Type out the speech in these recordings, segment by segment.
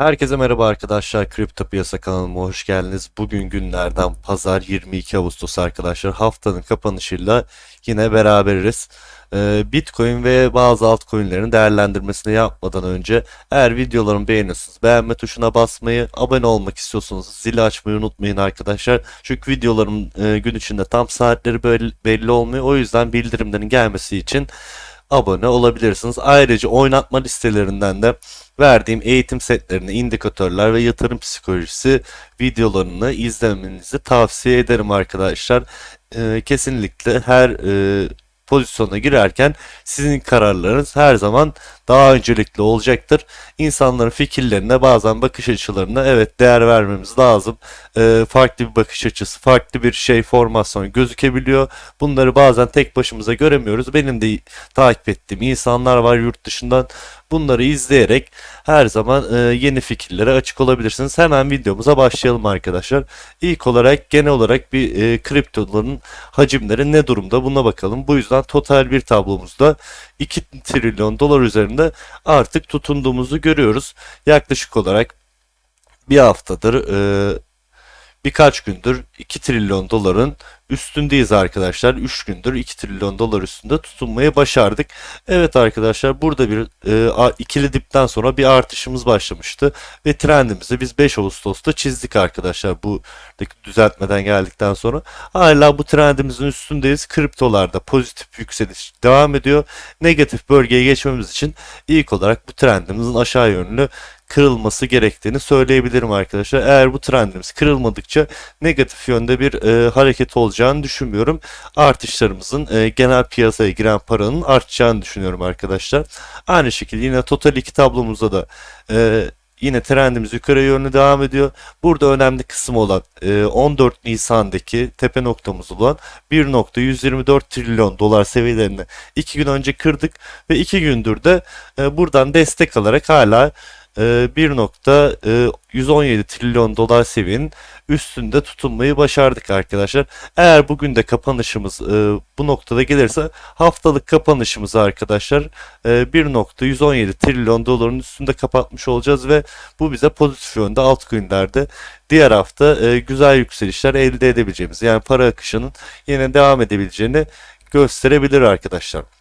Herkese merhaba arkadaşlar. Kripto Piyasa kanalıma hoş geldiniz. Bugün günlerden pazar 22 Ağustos arkadaşlar. Haftanın kapanışıyla yine beraberiz. Ee, Bitcoin ve bazı altcoin'lerin değerlendirmesini yapmadan önce eğer videolarımı beğenirsiniz beğenme tuşuna basmayı, abone olmak istiyorsanız zili açmayı unutmayın arkadaşlar. Çünkü videolarım e, gün içinde tam saatleri belli olmuyor. O yüzden bildirimlerin gelmesi için abone olabilirsiniz. Ayrıca oynatma listelerinden de verdiğim eğitim setlerini, indikatörler ve yatırım psikolojisi videolarını izlemenizi tavsiye ederim arkadaşlar. Ee, kesinlikle her e, pozisyona girerken sizin kararlarınız her zaman daha öncelikli olacaktır. İnsanların fikirlerine bazen bakış açılarına evet değer vermemiz lazım. Ee, farklı bir bakış açısı, farklı bir şey formasyon gözükebiliyor. Bunları bazen tek başımıza göremiyoruz. Benim de takip ettiğim insanlar var yurt dışından. Bunları izleyerek her zaman e, yeni fikirlere açık olabilirsiniz. Hemen videomuza başlayalım arkadaşlar. İlk olarak genel olarak bir e, kriptoların hacimleri ne durumda buna bakalım. Bu yüzden total bir tablomuzda 2 trilyon dolar üzerinde artık tutunduğumuzu görüyoruz. Yaklaşık olarak bir haftadır e, birkaç gündür 2 trilyon doların üstündeyiz arkadaşlar. 3 gündür 2 trilyon dolar üstünde tutunmayı başardık. Evet arkadaşlar burada bir e, ikili dipten sonra bir artışımız başlamıştı. Ve trendimizi biz 5 Ağustos'ta çizdik arkadaşlar. Bu düzeltmeden geldikten sonra. Hala bu trendimizin üstündeyiz. Kriptolarda pozitif yükseliş devam ediyor. Negatif bölgeye geçmemiz için ilk olarak bu trendimizin aşağı yönlü kırılması gerektiğini söyleyebilirim arkadaşlar. Eğer bu trendimiz kırılmadıkça negatif yönde bir e, hareket olacağını düşünmüyorum. Artışlarımızın e, genel piyasaya giren paranın artacağını düşünüyorum arkadaşlar. Aynı şekilde yine total 2 tablomuzda da e, yine trendimiz yukarı yönlü devam ediyor. Burada önemli kısım olan 14 e, Nisan'daki tepe noktamız olan 1.124 trilyon dolar seviyelerini 2 gün önce kırdık ve 2 gündür de e, buradan destek alarak hala 1.117 e, trilyon dolar seviyenin üstünde tutunmayı başardık arkadaşlar. Eğer bugün de kapanışımız e, bu noktada gelirse haftalık kapanışımız arkadaşlar 1.117 e, trilyon doların üstünde kapatmış olacağız ve bu bize pozitif yönde altcoin'lerde diğer hafta güzel yükselişler elde edebileceğimiz yani para akışının yine devam edebileceğini gösterebilir arkadaşlar.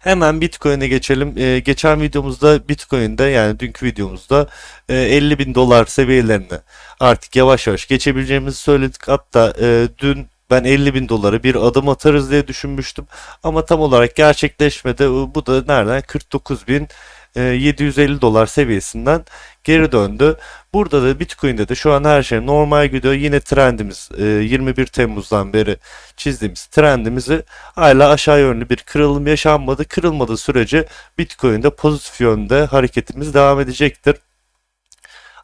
Hemen Bitcoin'e geçelim. Ee, geçen videomuzda Bitcoin'de yani dünkü videomuzda e, 50 bin dolar seviyelerini artık yavaş yavaş geçebileceğimizi söyledik. Hatta e, dün ben 50 bin doları bir adım atarız diye düşünmüştüm. Ama tam olarak gerçekleşmedi. Bu da nereden? 49 bin 750 e, dolar seviyesinden geri döndü. Burada da Bitcoin'de de şu an her şey normal gidiyor. Yine trendimiz 21 e, Temmuz'dan beri çizdiğimiz trendimizi hala aşağı yönlü bir kırılım yaşanmadı. Kırılmadığı sürece Bitcoin'de pozitif yönde hareketimiz devam edecektir.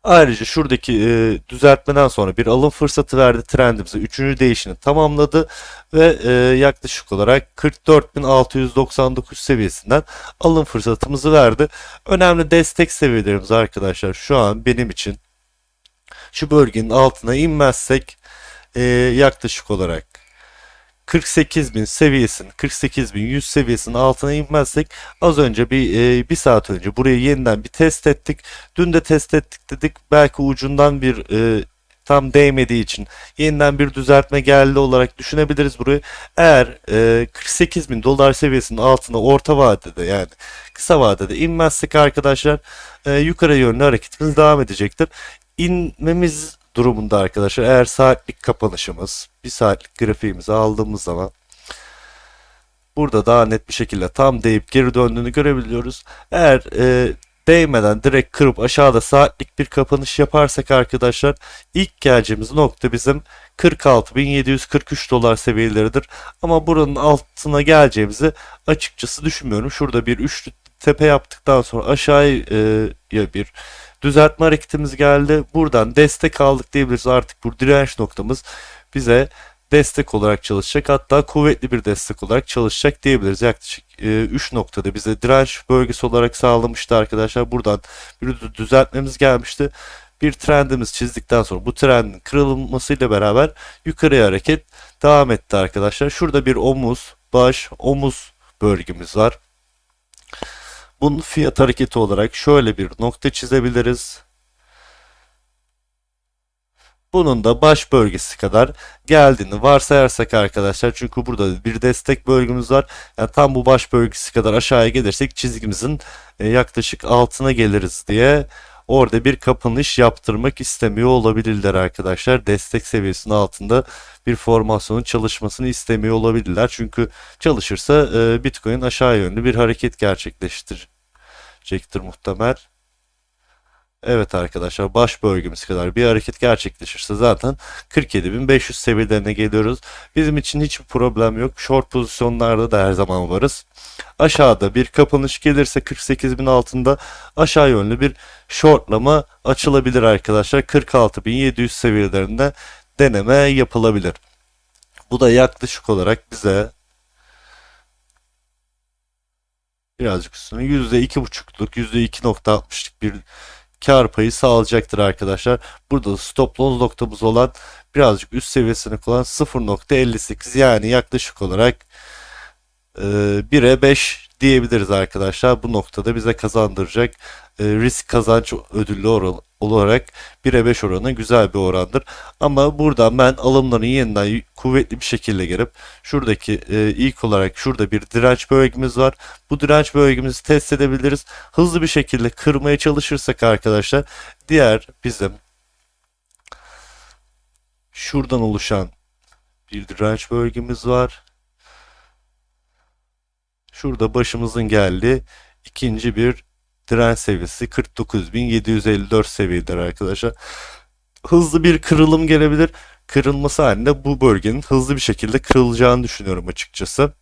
Ayrıca şuradaki e, düzeltmeden sonra bir alım fırsatı verdi trendimize. Üçüncü değişini tamamladı ve e, yaklaşık olarak 44.699 seviyesinden alım fırsatımızı verdi. Önemli destek seviyelerimiz arkadaşlar şu an benim için şu bölgenin altına inmezsek e, yaklaşık olarak 48 bin seviyesinin 48 bin 100 seviyesinin altına inmezsek az önce bir e, bir saat önce burayı yeniden bir test ettik. Dün de test ettik dedik. Belki ucundan bir e, tam değmediği için yeniden bir düzeltme geldi olarak düşünebiliriz burayı. Eğer e, 48 bin dolar seviyesinin altına orta vadede yani kısa vadede inmezsek arkadaşlar e, yukarı yönlü hareketimiz devam edecektir. İnmemiz durumunda arkadaşlar eğer saatlik kapanışımız bir saatlik grafiğimizi aldığımız zaman burada daha net bir şekilde tam deyip geri döndüğünü görebiliyoruz. Eğer e, değmeden direkt kırıp aşağıda saatlik bir kapanış yaparsak arkadaşlar ilk geleceğimiz nokta bizim 46.743 dolar seviyeleridir. Ama buranın altına geleceğimizi açıkçası düşünmüyorum. Şurada bir üçlü tepe yaptıktan sonra aşağıya e, bir düzeltme hareketimiz geldi. Buradan destek aldık diyebiliriz. Artık bu direnç noktamız bize destek olarak çalışacak. Hatta kuvvetli bir destek olarak çalışacak diyebiliriz. Yaklaşık e, 3 noktada bize direnç bölgesi olarak sağlamıştı arkadaşlar. Buradan bir düzeltmemiz gelmişti. Bir trendimiz çizdikten sonra bu trendin kırılmasıyla beraber yukarıya hareket devam etti arkadaşlar. Şurada bir omuz, baş, omuz bölgemiz var. Bunun fiyat hareketi olarak şöyle bir nokta çizebiliriz. Bunun da baş bölgesi kadar geldiğini varsayarsak arkadaşlar çünkü burada bir destek bölgümüz var. Yani tam bu baş bölgesi kadar aşağıya gelirsek çizgimizin e, yaklaşık altına geliriz diye orada bir kapanış yaptırmak istemiyor olabilirler arkadaşlar. Destek seviyesinin altında bir formasyonun çalışmasını istemiyor olabilirler. Çünkü çalışırsa e, Bitcoin aşağı yönlü bir hareket gerçekleştirecektir muhtemel. Evet arkadaşlar baş bölgemiz kadar bir hareket gerçekleşirse zaten 47.500 seviyelerine geliyoruz. Bizim için hiçbir problem yok. Short pozisyonlarda da her zaman varız. Aşağıda bir kapanış gelirse 48.000 altında aşağı yönlü bir shortlama açılabilir arkadaşlar. 46.700 seviyelerinde deneme yapılabilir. Bu da yaklaşık olarak bize birazcık üstüne %2.5'luk %2.60'lık bir kar payı sağlayacaktır arkadaşlar. Burada da stop loss noktamız olan birazcık üst seviyesini kullanan 0.58 yani yaklaşık olarak e, 1'e 5 diyebiliriz arkadaşlar. Bu noktada bize kazandıracak risk kazanç ödüllü oran, olarak 1'e 5 oranı güzel bir orandır. Ama buradan ben alımların yeniden kuvvetli bir şekilde gelip şuradaki e, ilk olarak şurada bir direnç bölgemiz var. Bu direnç bölgemizi test edebiliriz. Hızlı bir şekilde kırmaya çalışırsak arkadaşlar diğer bizim şuradan oluşan bir direnç bölgemiz var. Şurada başımızın geldiği ikinci bir direnç seviyesi 49.754 seviyedir arkadaşlar. Hızlı bir kırılım gelebilir. Kırılması halinde bu bölgenin hızlı bir şekilde kırılacağını düşünüyorum açıkçası.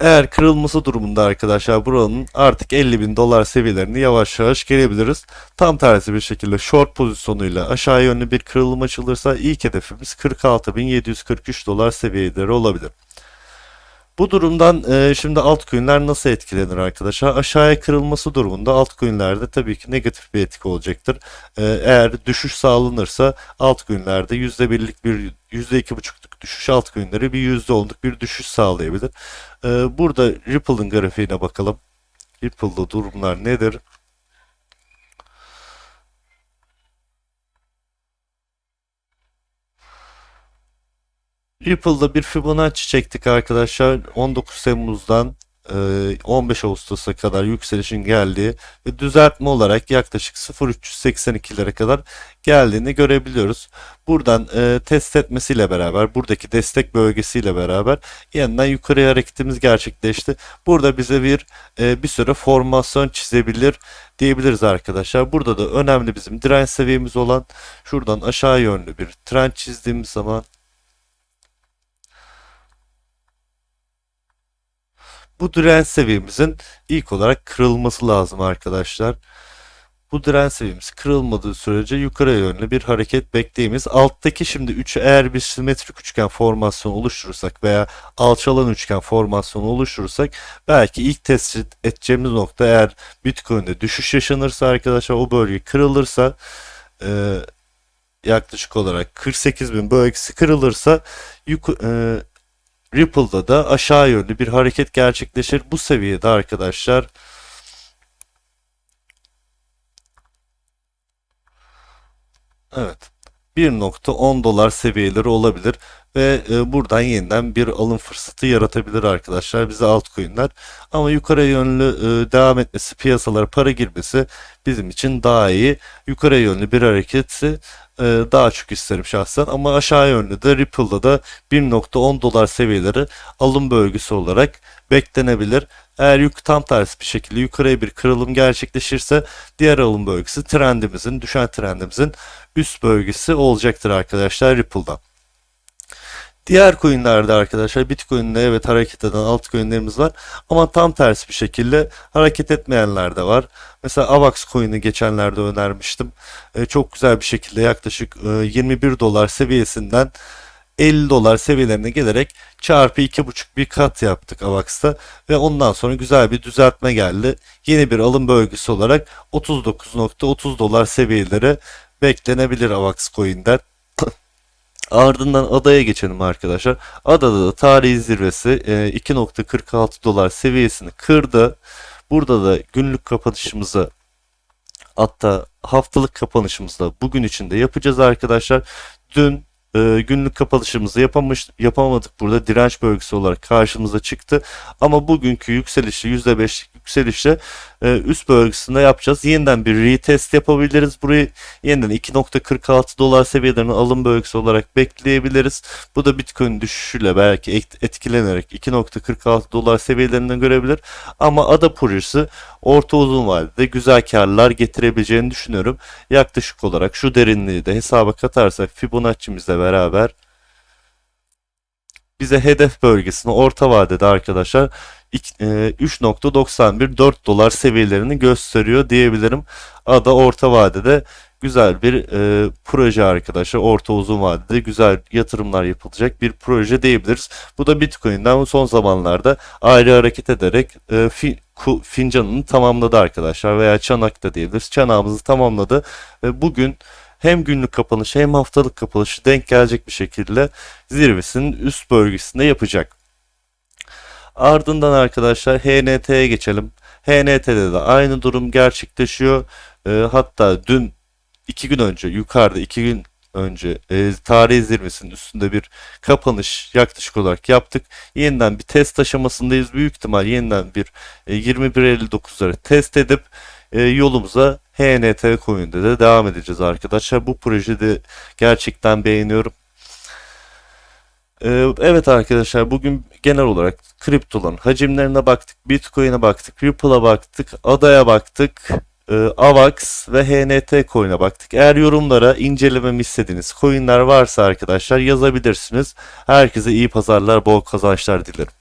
Eğer kırılması durumunda arkadaşlar buranın artık 50 bin dolar seviyelerine yavaş yavaş gelebiliriz. Tam tersi bir şekilde short pozisyonuyla aşağı yönlü bir kırılım açılırsa ilk hedefimiz 46.743 dolar seviyeleri olabilir. Bu durumdan e, şimdi altcoin'ler nasıl etkilenir arkadaşlar? Aşağıya kırılması durumunda altcoin'lerde tabii ki negatif bir etki olacaktır. E, eğer düşüş sağlanırsa altcoin'lerde %1'lik bir %2,5'luk düşüş altcoin'leri bir %10'luk bir düşüş sağlayabilir. E, burada Ripple'ın grafiğine bakalım. Ripple'da durumlar nedir? Ripple'da bir Fibonacci çektik arkadaşlar. 19 Temmuz'dan 15 e, Ağustos'a kadar yükselişin geldiği ve düzeltme olarak yaklaşık 0.382'lere kadar geldiğini görebiliyoruz. Buradan e, test etmesiyle beraber buradaki destek bölgesiyle beraber yeniden yukarıya hareketimiz gerçekleşti. Burada bize bir e, bir süre formasyon çizebilir diyebiliriz arkadaşlar. Burada da önemli bizim direnç seviyemiz olan şuradan aşağı yönlü bir trend çizdiğimiz zaman Bu direnç seviyemizin ilk olarak kırılması lazım arkadaşlar. Bu direnç seviyemiz kırılmadığı sürece yukarı yönlü bir hareket bekleyimiz. Alttaki şimdi 3 eğer bir simetrik üçgen formasyonu oluşturursak veya alçalan üçgen formasyonu oluşturursak belki ilk test edeceğimiz nokta eğer Bitcoin'de düşüş yaşanırsa arkadaşlar o bölge kırılırsa e, yaklaşık olarak 48 bin bölgesi kırılırsa yuk e, Ripple'da da aşağı yönlü bir hareket gerçekleşir. Bu seviyede arkadaşlar Evet. 1.10 dolar seviyeleri olabilir ve e, buradan yeniden bir alım fırsatı yaratabilir arkadaşlar bize altcoin'ler. Ama yukarı yönlü e, devam etmesi, piyasalara para girmesi bizim için daha iyi. Yukarı yönlü bir hareketi daha çok isterim şahsen ama aşağı yönlü de Ripple'da da 1.10 dolar seviyeleri alım bölgesi olarak beklenebilir. Eğer yük tam tersi bir şekilde yukarıya bir kırılım gerçekleşirse diğer alım bölgesi trendimizin, düşen trendimizin üst bölgesi olacaktır arkadaşlar Ripple'da. Diğer coinlerde arkadaşlar Bitcoin'de evet hareket eden altcoin'lerimiz var ama tam tersi bir şekilde hareket etmeyenler de var. Mesela AVAX coin'i geçenlerde önermiştim. E, çok güzel bir şekilde yaklaşık e, 21 dolar seviyesinden 50 dolar seviyelerine gelerek çarpı 2,5 bir kat yaptık AVAX'ta ve ondan sonra güzel bir düzeltme geldi. Yeni bir alım bölgesi olarak 39.30 dolar seviyeleri beklenebilir AVAX coin'den. Ardından adaya geçelim arkadaşlar. Adada da tarihi zirvesi 2.46 e, dolar seviyesini kırdı. Burada da günlük kapanışımızı hatta haftalık kapanışımızda bugün içinde yapacağız arkadaşlar. Dün e, günlük kapanışımızı yapamış, yapamadık burada direnç bölgesi olarak karşımıza çıktı. Ama bugünkü yükselişi %5'lik yükselişle e, üst bölgesinde yapacağız. Yeniden bir retest yapabiliriz. Burayı yeniden 2.46 dolar seviyelerinin alım bölgesi olarak bekleyebiliriz. Bu da Bitcoin düşüşüyle belki et- etkilenerek 2.46 dolar seviyelerinden görebilir. Ama ada projesi orta uzun vadede güzel karlar getirebileceğini düşünüyorum. Yaklaşık olarak şu derinliği de hesaba katarsak Fibonacci'mizle beraber bize hedef bölgesini orta vadede arkadaşlar ik- e, 3.91 4 dolar seviyelerini gösteriyor diyebilirim. Ada orta vadede güzel bir e, proje arkadaşlar. Orta uzun vadede güzel yatırımlar yapılacak bir proje diyebiliriz. Bu da Bitcoin'den son zamanlarda ayrı hareket ederek e, fi- ku- fincanını tamamladı arkadaşlar veya çanak da diyebiliriz. Çanağımızı tamamladı ve bugün hem günlük kapanışı hem haftalık kapanışı denk gelecek bir şekilde zirvesinin üst bölgesinde yapacak. Ardından arkadaşlar HNT'ye geçelim. HNT'de de aynı durum gerçekleşiyor. Ee, hatta dün iki gün önce yukarıda iki gün önce e, tarihi zirvesinin üstünde bir kapanış yaklaşık olarak yaptık. Yeniden bir test aşamasındayız. Büyük ihtimal yeniden bir e, 21.59'ları test edip e, yolumuza HNT coin'de de devam edeceğiz arkadaşlar. Bu projede gerçekten beğeniyorum. Ee, Evet arkadaşlar bugün genel olarak kriptoların hacimlerine baktık, Bitcoin'e baktık, Ripple'a baktık, ADA'ya baktık, e, AVAX ve HNT coin'e baktık. Eğer yorumlara incelememi istediğiniz coin'ler varsa arkadaşlar yazabilirsiniz. Herkese iyi pazarlar, bol kazançlar dilerim.